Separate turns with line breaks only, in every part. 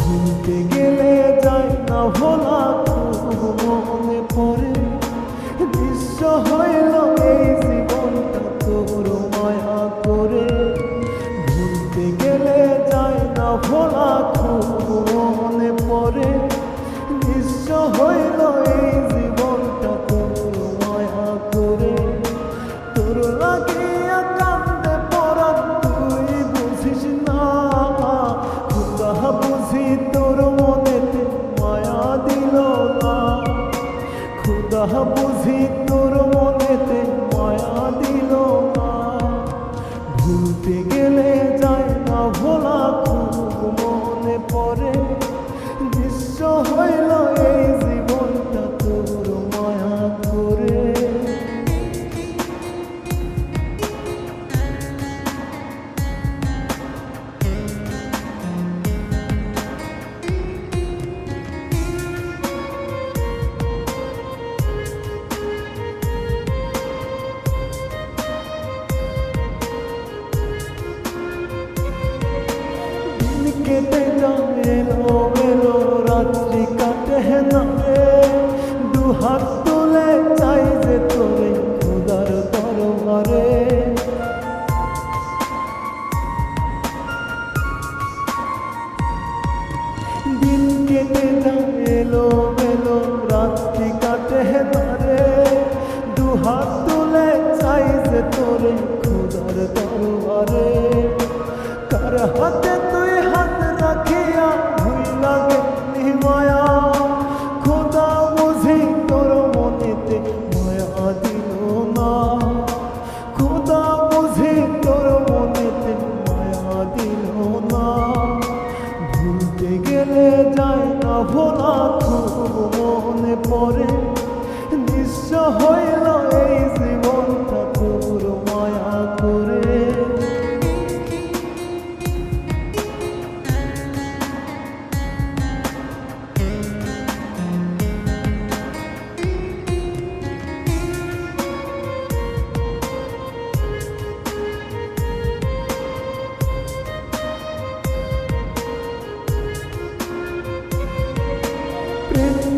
ভুলতে গেলে যায় না ভোলা মনে পড়ে দৃশ্য হইল এই জীবনটা তোর মায়া করে। ভুলতে গেলে যায় না ভোলা মনে পড়ে দৃশ্য হইল এই জীবনটা তোর মায়া করে। তোর লাগিয়া কেটে যায় এলো এলো রাত্রি কাটে দু হাত তুলে চাই যে তোরে খুদার দরবারে দিন কেটে যায় এলো এলো রাত্রি কাটে না দু হাত তুলে চাই যে তোরে খুদার দরবারে কার হাত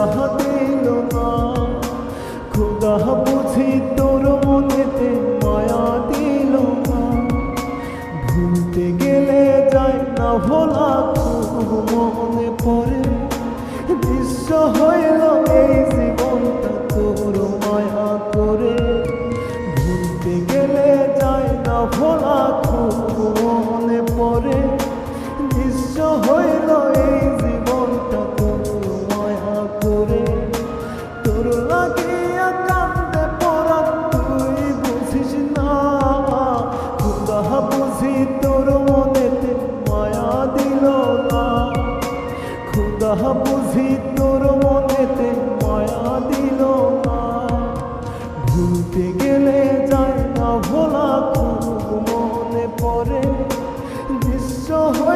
রাহ দিল না খুদা বুঝি তোর মনেতে মায়া দিল না ভুলতে গেলে যায় না ভোলা 어